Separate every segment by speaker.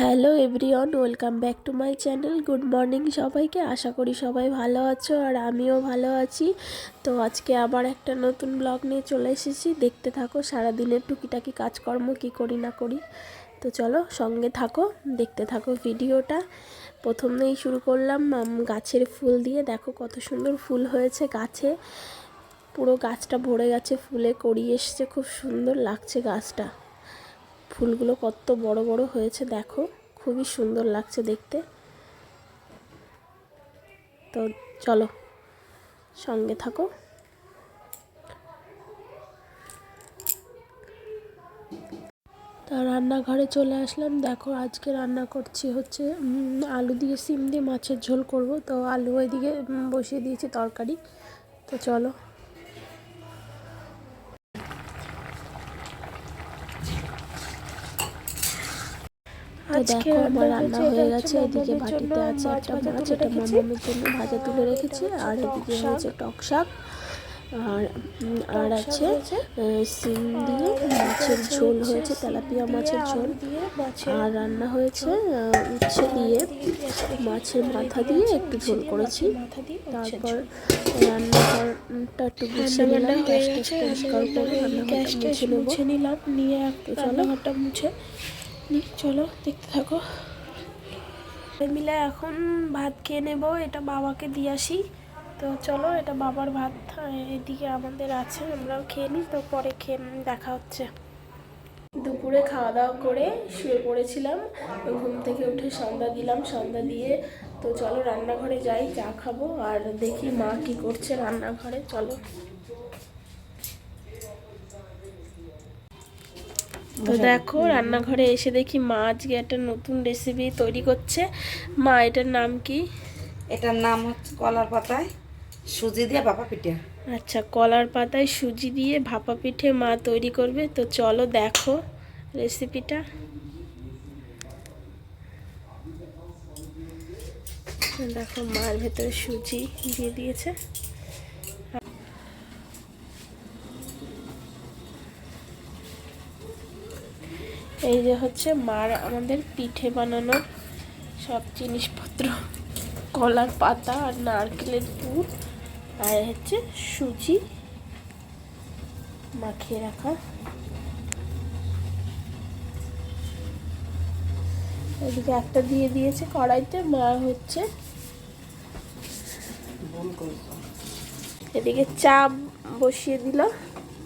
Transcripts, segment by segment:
Speaker 1: Hello everyone, welcome back to my channel. Good morning সবাইকে। আশা করি সবাই ভালো আছো আর আমিও ভালো আছি। তো আজকে আবার একটা নতুন ব্লগ নিয়ে চলে এসেছি। দেখতে থাকো, সারাদিনের টুকিটাকি কাজকর্ম কি করি না করি। তো চলো সঙ্গে থাকো, দেখতে থাকো ভিডিওটা। প্রথমেই শুরু করলাম গাছের ফুল দিয়ে। দেখো কত সুন্দর ফুল হয়েছে গাছে। পুরো গাছটা ভরে গেছে, ফুলে কড়ি এসছে। খুব সুন্দর লাগছে গাছটা। ফুলগুলো কত বড় বড় হয়েছে, দেখো। খুবই সুন্দর লাগছে দেখতে। তো চলো, সঙ্গে থাকো। তা রান্নাঘরে চলে আসলাম। দেখো, আজকে রান্না করছি হচ্ছে আলু দিয়ে সিম দিয়ে মাছের ঝোল করব। তো আলু ওইদিকে বসিয়ে দিয়েছি তরকারি। তো চলো। তো দেখো আমার রান্না হয়ে গেছে এদিকে বাটিতে আছে একটা মাছ এটা মামামের জন্য ভাজা তুলে রেখেছি আর এদিকে হয়েছে টক শাক আর আর আছে সিম দিয়ে মাছের ঝোল হয়েছে তেলাপিয়া মাছের ঝোল। আর রান্না হয়েছে উচ্ছে দিয়ে মাছের মাথা দিয়ে একটু ঝোল করেছি। তারপর রান্নাঘরটা একটু গুছিয়ে নিলাম গ্যাসটা পরিষ্কার করে রান্নাঘরটা মুছে
Speaker 2: নিলাম নিয়ে
Speaker 1: চলো।
Speaker 2: রান্নাঘরটা মুছে। চলো, দেখতে থাকো। মিলে, এখন ভাত খেয়ে নেব, এটা বাবাকে দিয়ে আসি। তো চলো, এটা বাবার ভাত এদিকে আমাদের আছে, আমরাও খেয়ে নিই, তো পরে খেয়ে দেখা হচ্ছে। দুপুরে খাওয়া দাওয়া করে শুয়ে পড়েছিলাম ঘুম থেকে উঠে সন্ধ্যা দিলাম, সন্ধ্যা দিয়ে, তো চলো রান্নাঘরে যাই, চা খাব, আর দেখি মা কি করছে রান্নাঘরে, চলো। তো দেখো রান্নাঘরে এসে দেখি মা আজকে একটা নতুন রেসিপি তৈরি করছে। মা এটার নাম কি?
Speaker 3: এটার নাম হচ্ছে কলার পাতায় সুজি দিয়ে বাবা পিঠে।
Speaker 2: আচ্ছা কলার পাতায় সুজি দিয়ে ভাপা পিঠে মা তৈরি করবে। তো চলো দেখো রেসিপিটা দেখো মার ভেতরে সুজি দিয়ে দিয়েছে। এই যে হচ্ছে মার আমাদের পিঠে বানানোর সব জিনিসপত্র, কলার পাতা আর নারকেলের পুর আর হচ্ছে সুজি মাখিয়ে রাখা। এদিকে একটা দিয়ে দিয়েছে কড়াইতে, মা হচ্ছে এদিকে চা বসিয়ে দিল।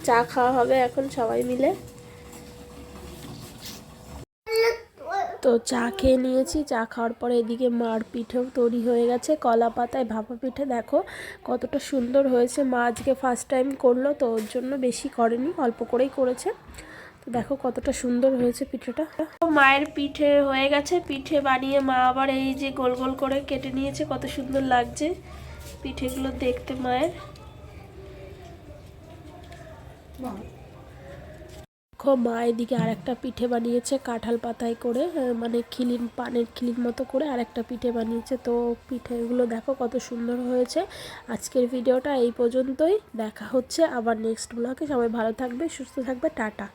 Speaker 2: চা খাওয়া হবে এখন সবাই মিলে। তো চা খেয়ে নিয়েছি। চা খাওয়ার পরে এদিকে মার পিঠেও তৈরি হয়ে গেছে। কলা পাতায় ভাপা পিঠে। দেখো কতটা সুন্দর হয়েছে। মা আজকে ফার্স্ট টাইম করল, তো ওর জন্য বেশি করেনি, অল্প করেই করেছে। তো দেখো কতটা সুন্দর হয়েছে পিঠেটা। মায়ের পিঠে হয়ে গেছে। পিঠে বানিয়ে মা আবার এই যে গোল গোল করে কেটে নিয়েছে, কত সুন্দর লাগছে পিঠেগুলো দেখতে মায়ের। দেখো, মা এদিকে আরেকটা পিঠে বানিয়েছে কাঁঠাল পাতায় করে মানে খিলিন, পানের খিলির মতো করে আর একটা পিঠে বানিয়েছে। তো পিঠেগুলো দেখো কত সুন্দর হয়েছে। আজকের ভিডিওটা এই পর্যন্তই। দেখা হচ্ছে আবার নেক্সট ব্লগে সবাই ভালো থাকবে, সুস্থ থাকবে, টাটা।